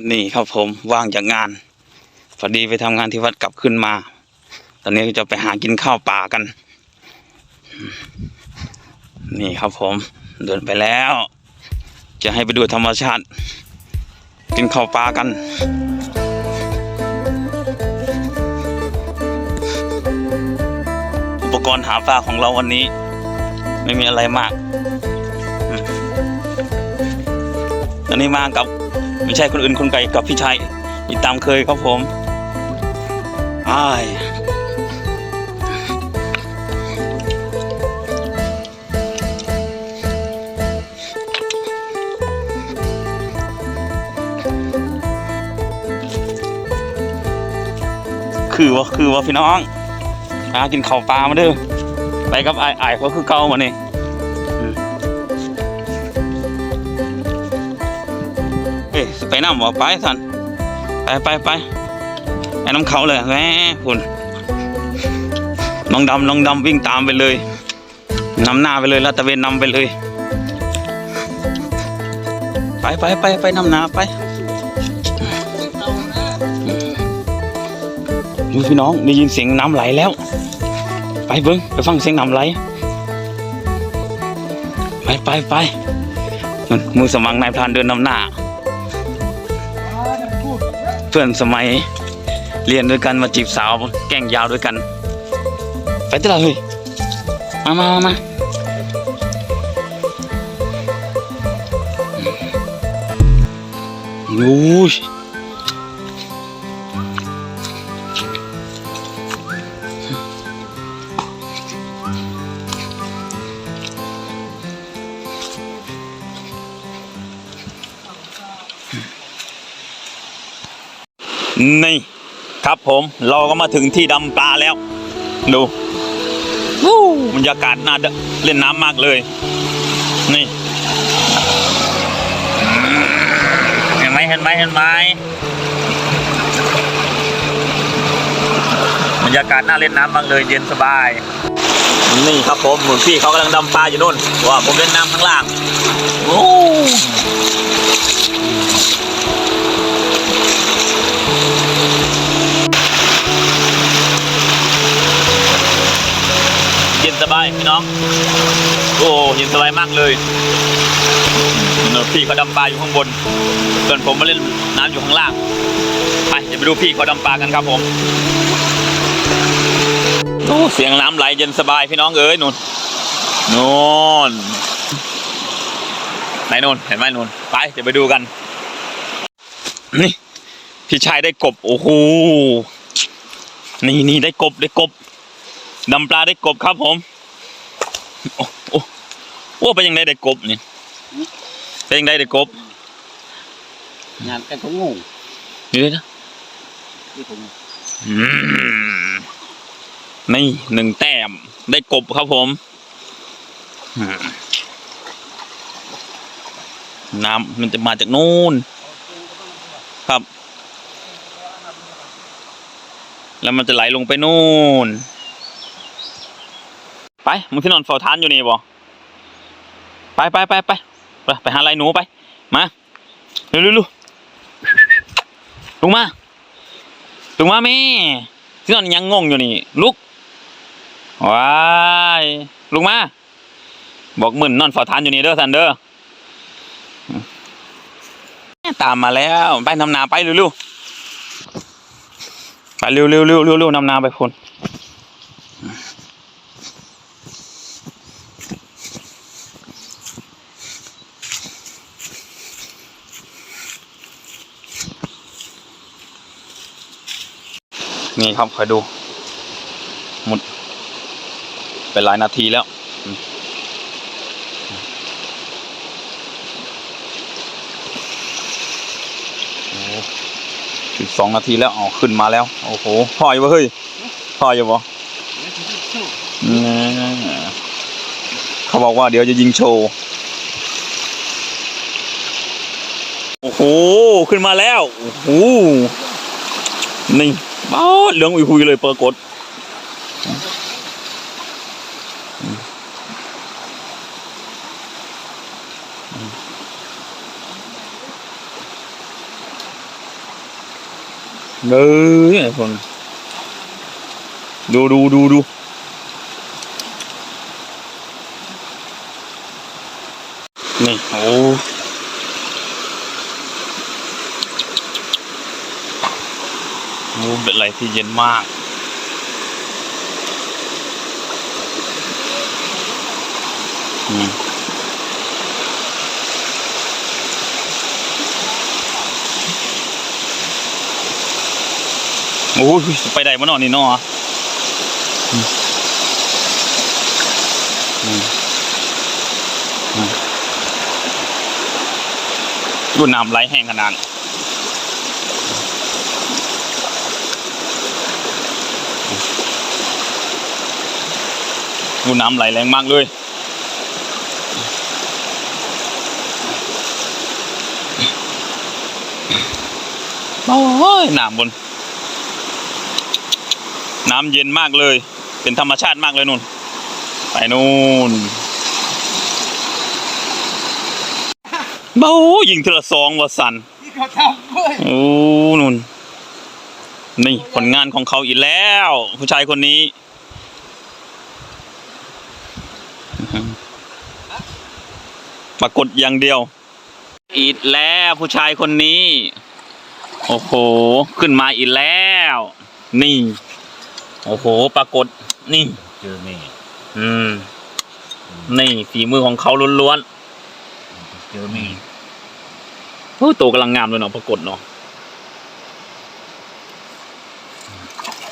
นี่ครับผมว่างจากงานพอดีไปทำงานที่วัดกลับขึ้นมา ตอนนี้จะไปหากินข้าวป่ากัน นี่ครับผมเดินไปแล้ว จะให้ไปดูธรรมชาติ กินข้าวปลากันอุปกรณ์หาปลาของเราวันนี้ ไม่มีอะไรมากอืมตอนนี้มากับ ไม่ใช่คนอื่นคนไกลกับพี่ชัยอีตามเคยครับผมอ้ายคือว่าคือว่าพี่น้องหากินข้าวปลามาเด้อไปกับไอ้ไอ้ายเขาคือเก่ามาเนี่อื น้ำบ่ไปสันไปไปไปไปน้ำเขาเลยแหมคุณน้องดำน้องดำวิ่งตามไปเลยนำหน้าไปเลยลาดตะเวนนำไปเลย ไปไปไปไปนำหน้าไปดูพี่น้องได้ยินเสียงน้ำไหลแล้ว ไปเบิ้งไปฟังเสียงน้ำไหล ไปไปไปมือสมังนายพรานเดินนำหน้า เพื่อนสมัยเรียนด้วยกันมาจีบสาวแกล้งยาวด้วยกัน ไปตลาดเลยมามามามาโอ้ย นี่ครับผมเราก็มาถึงที่ดำปลาแล้ว ดูวู้บรรยากาศน่าเล่นน้ำมากเลย นี่เห็นไหมเห็นไหมเห็นไหมบรรยากาศน่าเล่นน้ำมากเลย เย็นสบาย นี่ครับผมหมุนพี่เขากำลังดำปลาอยู่นู่นว่าผมเล่นน้ำข้างล่างโอ้ายพี่น้อง โอ้เย็นสบายมากเลยพี่เขาดำปลาอยู่ข้างบน ส่วนผมมาเล่นน้ำอยู่ข้างล่าง ไปเดี๋ยวไปดูพี่เขาดำปลากันครับผมโอ้เสียงน้ำไหลเย็นสบายพี่น้องเอ้ยนู่นนู่นไหนนู่นเห็นไหมนู่นไปเดี๋ยวไปดูกัน นี่ พี่ชายได้กบ โอ้โหนี่นี่ได้กบได้กบดำปลาได้กบครับผม โอ้โอ้โอ้เป็นยังไงได้กบนี่เป็นยังไงได้กบงานกันของงูนี่เลยนะที่ผมนี่หนึ่งแต้มได้กบครับผมน้ำมันจะมาจากนู่นครับ แล้วมันจะไหลลงไปนู่น ไปมึงที่นอนเฝ้าทานอยู่นี่บ่ไปไปไปไปไปไปหาไรหนูไป มาเร็วเร็วเร็วลงมาลุงมาแม่ที่นอนยังงงอยู่นี่ ลุกว้ายลุงมา บอกมึนนอนเฝ้าทานอยู่นี่เด้อสันเด้อตามมาแล้วไปนำนาไปเร็วๆไปเร็วๆเร็วๆเร็วๆนำนาไปคน นี่ครับคอยดู หมดเป็นหลายนาทีแล้วอืมโอ้สิบสองนาทีแล้วเอาขึ้นมาแล้ว โอ้โหพ่ออยู่ปะเฮ้ยพ่ออยู่ปะเขาบอกว่าเดี๋ยวจะยิงโชว์ โอ้โห ขึ้นมาแล้ว โอ้โห นี่บ้าเหลืองอุยคุยเลยปรากฏเด้อไอ้คนดูดูดูดูนี่โอ้ โอ้เป็นอะไรที่เย็นมาก อืมโอ้ยไปได้มานอนนี่นาะอืมอืมอืมดูน้ำไหลแห้งขนาด ดูน้ำไหลแรงมากเลยโอ้ยน้ำบน น้ำเย็นมากเลย เป็นธรรมชาติมากเลยนุ่น ไปนู่นเบ้ายิงเทอละสองวะสันที่เขาทำเว้ยโอ้นุ่น นี่ผลงานของเขาอีกแล้ว ผู้ชายคนนี้ ปรากฏอย่างเดียว อีกแล้วผู้ชายคนนี้ โอ้โห ขึ้นมาอีกแล้ว นี่ โอ้โห ปรากฏ นี่เจอแม่อืม นี่ฝีมือของเขาล้วนเจอแม่ๆโอ้ตัวกำลังงามเลยเนาะปรากฏเนาะ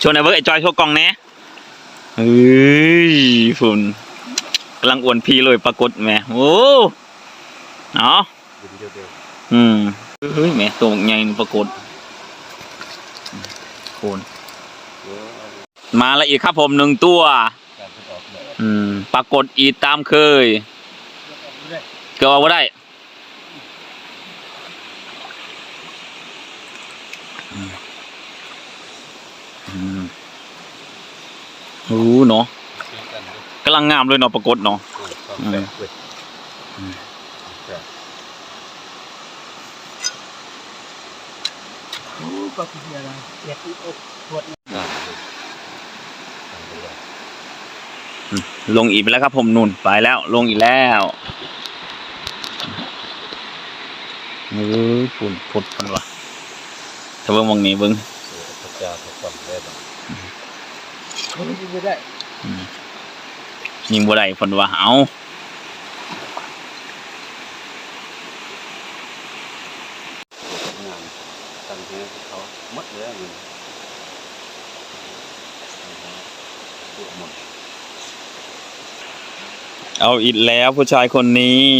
ชวนไอ้เวิร์กไอ้จอยโชว์กล้องแหน่เฮ้ยฝุ่นกำลังอวนพีเลยปรากฏแหม่โอ้ เนาะเดียวเดียวอืมเฮ้ยแหม่ตัวใหญ่นี่ปรากฏโคนมาล้วอีกครับผมหนึ่งตัว การทดออกเลยอืม ปรากฏอีกตามเคย เกิดว่าได้อืมอืมรู้เนาะกำลังงามเลยเนาะปรากฏเนาะเว้ย อืม โอ้ ก็คืออะไรเจ็บอกปวดลงอีกไปแล้วครับผมนุ่นไปแล้ว ลงอีกแล้วเออฝุ่นพุดมันวะถ้าเบิ่งมองนี้เบิ่งพระเจ้าทุกคนได้บ้างเขาไม่ยิงไม่ได้ยิงบ่ได้ฝนว่าเอา งานตั้งใจเขาหมดเลยนี่ตัวหมด เอาอีกแล้วผู้ชายคนนี้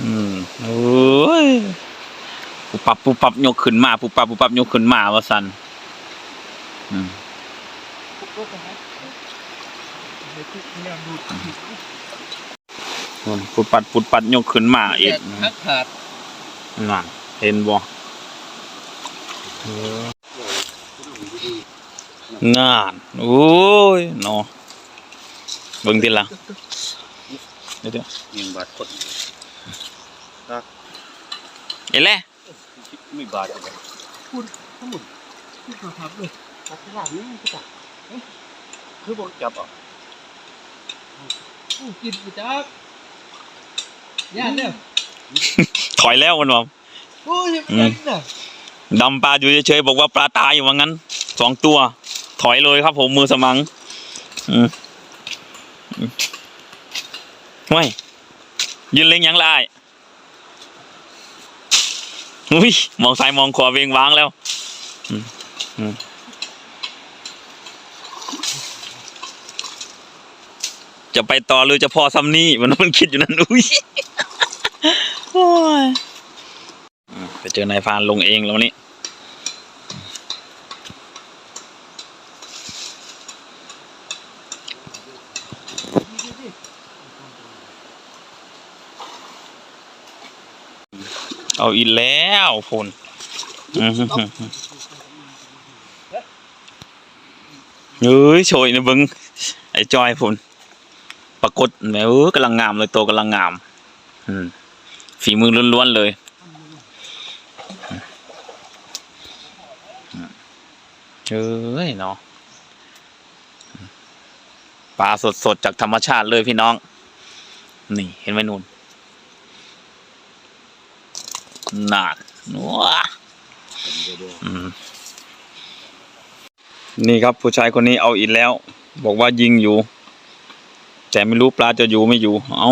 อืมโอ้ยปุบปับปุบปับยกขึ้นมาปุบปับปุบปับยกขึ้นมาว่าสันอืมนู่นปุบปัดปุบปัดยกขึ้นมาอีกหักขาดนั่นเห็นบ่งานโอ้ยเนาะ เบิ่งทีละเดี๋ยวเดี๋ยวยิงบาดคนเห็นแล้วไม่บาดเลยคุณทั้งหมดคุณขอทับเลยทับหลังนี่คือจับคือบอกจับอะอู้กินไปจับย่านเนี่ยถอยแล้วมันว่าโอ้ยยังไงน่ะดำปลาอยู่เฉยๆบอกว่าปลาตายอยู่ว่างั้นสองตัว ถอยเลยครับผมมือสมัง อืมอืม ไม่ยืนเล็งยังไรอุ้ยมองซ้ายมองขวาเวงว้างแล้วจะไปต่อหรือจะพอซ้ำนี่มันมันคิดอยู่นั่นอุ้ยไปเจอนายฟานลงเองแล้ววัน เอาอีกแล้วพลอื้อหือหือเฮ้ยโชยนะเบิงไอ้จอยพลปรากฏแหมเออกำลังงามเลยโตวกำลังงามอืมฝีมือล้วนๆเลยเอ้ยเนาะปลาสดๆจากธรรมชาติเลยพี่น้อง นี่เห็นไหมนูนห นักนัวนี่ครับผู้ชายคนนี้เอาอีกแล้ว บอกว่ายิงอยู่ แต่ไม่รู้ปลาจะอยู่ไม่อยู่ เอา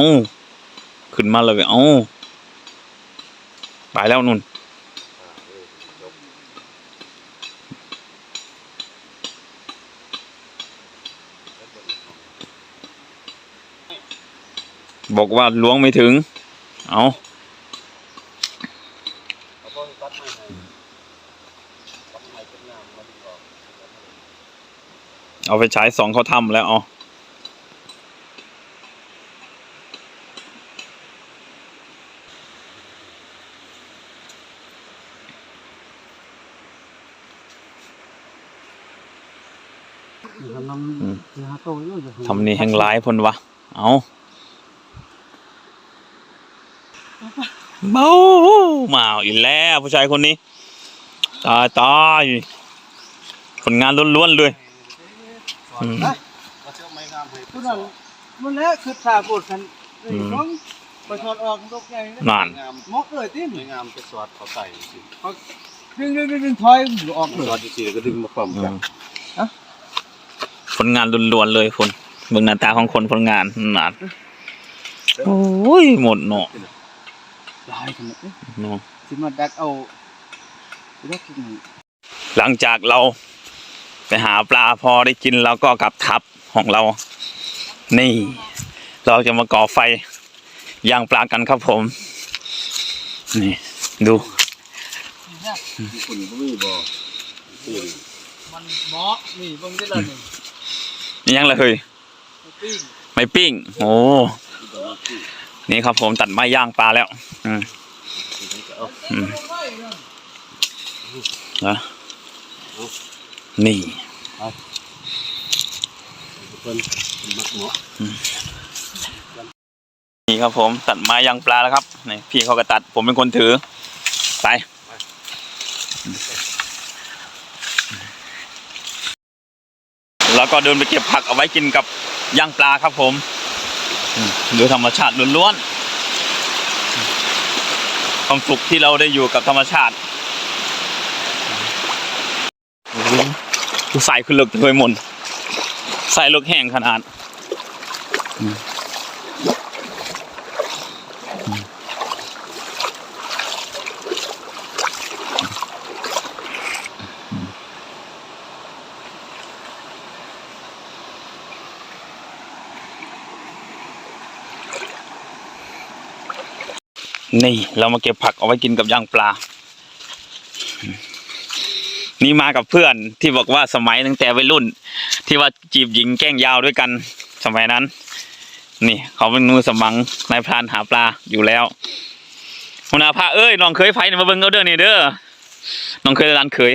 ขึ้นมาเลยเอาไปแล้วนุ่นบอกว่าล้วงไม่ถึง เอาเอาบ่ตัดไม้ให้ตัดไม้ เป็นงามมันก็เอาไปฉายสองเขาทำแล้วเอาทำน้ำหาโตอยู่ทำนี่แห่งร้ายพนวะ เอาเมามาอีกแล้วผู้ชายคนนี้ ตายตายผลงานล้วนๆเลยอืมนะเอาเสื้อไม้งามให้ผู้นั้นมันแหละคือถ้าพูดกันไอ้อืมน้องไปถอดออกตกใหญ่นะนานงามมอกเลยติสวยงามจะสอดเขาใส่สิดึงดึงดึงดึงถอยอยู่ออกเลยสอดสิแล้วก็ดึงมาความกันผลงานล้วนๆเลยคนเบิ่งหน้าตาของคนผลงานนานโอ้ยหมดเนาะลายขนาดนี้เนาะสิมาดักเอาดักกิน หลังจากเราไปหาปลาพอได้กินเราก็กลับทับของเรา นี่ เราจะมาก่อไฟย่างปลากันครับผม นี่ ดูญี่ปุ่นก็มีบ่ที่มันมอกนี่เบิ่งได้แล้วนี่นี่ยังเลยเฮ้ยปิ้งไม่ปิ้ง โอ้นี่ครับผมตัดไม้ย่างปลาแล้ว อืมอืม นะนี่เพิ่นมักเหมาะนี่ครับผมตัดไม้ย่างปลาแล้วครับนี่พี่เขาก็ตัด ผมเป็นคนถือ ไป แล้วก็เดินไปเก็บผักเอาไว้กินกับย่างปลาครับผมอืมดูธรรมชาติล้วนๆความสุขที่เราได้อยู่กับธรรมชาติ ใส่ขึ้นเลึกเลยมนใส่เลึกแห้งขนาดนี่ เรามาเก็บผักเอาไว้กินกับย่างปลา นี่มากับเพื่อนที่บอกว่าสมัยตั้งแต่วัยรุ่น ที่ว่าจีบหญิงแกล้งยาวด้วยกันสมัยนั้น นี่เขาเป็นมือสมังนายพรานหาปลาอยู่แล้วหัวหน้าพาเอ้ยน้องเคยไฟมาเบิ่งเอาเด้อนี่เด้อน้องเคยร้านเคย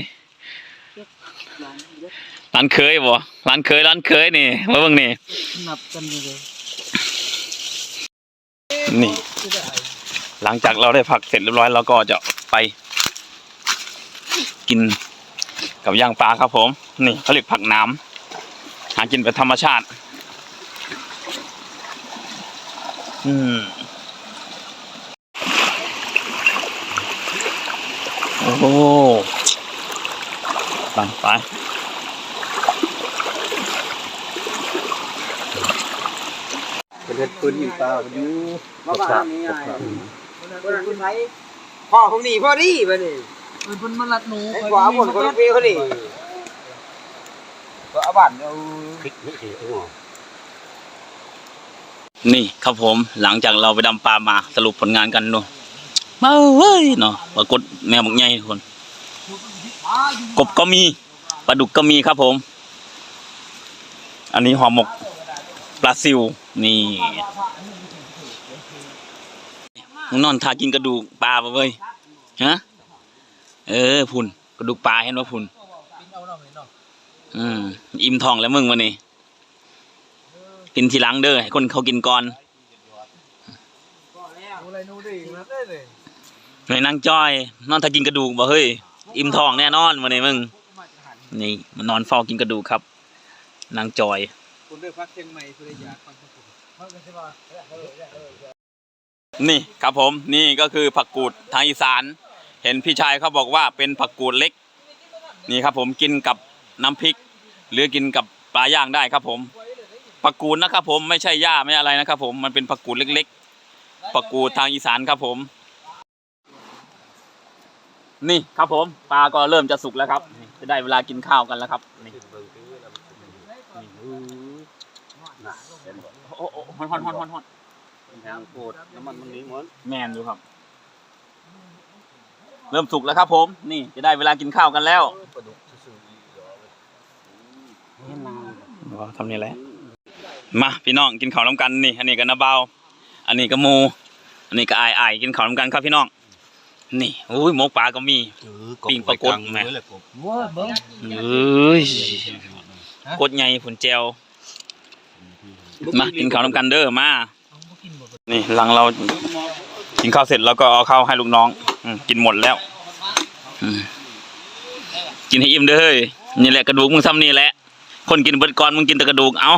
ร้านเคยบ่ร้านเคยร้านเคยนี่มาเบิ่งนี่นับกันเลยนี่ หลังจากเราได้ผักเสร็จเรียบร้อยเราก็จะไปกิน กับย่างปลาครับผม นี่เขาเรียกผักน้ำหากินแบบธรรมชาติ อืมโอ้โหไปไปเป็นเฮ็ดปืนยิงปลาอยู่มาบ้านนี่ไงคนคนไทยพ่อผมหนีพ่อดีไปนี่ เออเพิ่นมาลัดหนูไอ้ขวาบนคนปีเขานี่ก็เอาบ้านเอาคลิกนี่เออนี่ครับผมหลังจากเราไปดำปลามาสรุปผลงานกันดูมาเว้ยเนาะปรากฏแมวบักใหญ่ทุกคน กบก็มีปลาดุกก็มีครับผม อันนี้ห่อหมกปลาซิวนี่มึงนอนทากินกระดูกปลาปะเว้ยฮะ เออพุ่นกระดูกปลาเห็นว่าพุ่นอืมอิ่มท้องแล้วมึงวันนี้กินทีหลังเด้อให้คนเขากินก่อนอะไรนู่นาได้เลยนั่งจ้อย นอนทากินกระดูกบ่เฮ้ยอิ่มท้องแน่นอนวันนี้มึงนี่มันนอนเฝ้ากินกระดูกครับ นางจอยคนด้วยพักเชียงใหม่สุริยาฟังผมเขาก็ใช่ว่านี่ครับผมนี่ก็คือผักกูดทางอีสาน เห็นพี่ชายเขาบอกว่าเป็นผักกูดเล็ก นี่ครับผมกินกับน้ำพริก หรือกินกับปลาย่างได้ครับผมผักกูดนะครับผมไม่ใช่หญ้าไม่อะไรนะครับผมมันเป็นผักกูดเล็กๆผักกูดทางอีสานครับผม นี่ครับผมปลาก็เริ่มจะสุกแล้วครับ จะได้เวลากินข้าวกันแล้วครับนี่โอ้โหฮอนฮอนฮอนฮอนฮอนแห้งโคตรน้ำมันมันนี้เหมดแมนอยู่ครับ เริ่มสุกแล้วครับ ผม นี่จะได้เวลากินข้าวกันแล้วปลาดุกซื่อๆอีกเหรอเห็นนานทำนี่แหละ มาพี่น้องกินข้าวน้ำกันนี่ อันนี้ก็นาเบาอันนี้ก็หมูอันนี้ก็อายอายกินข้าวน้ำกันครับพี่น้อง นี่อุ้ยหมกปลาก็มีเออปิ้งปลากดแม่แม่เลยกบว้าเบิ้งเอ้ยกดใหญ่ผุนแจวมากินข้าวน้ำกันเด้อมา นี่หลังเรากินข้าวเสร็จแล้วก็เอาข้าวให้ลูกน้องอืม กินหมดแล้ว กินให้อิ่มเด้อเฮ้ยนี่แหละกระดูกมึงซ้ำนี่แหละ คนกินเบิดก่อนมึงกินแต่กระดูกเอา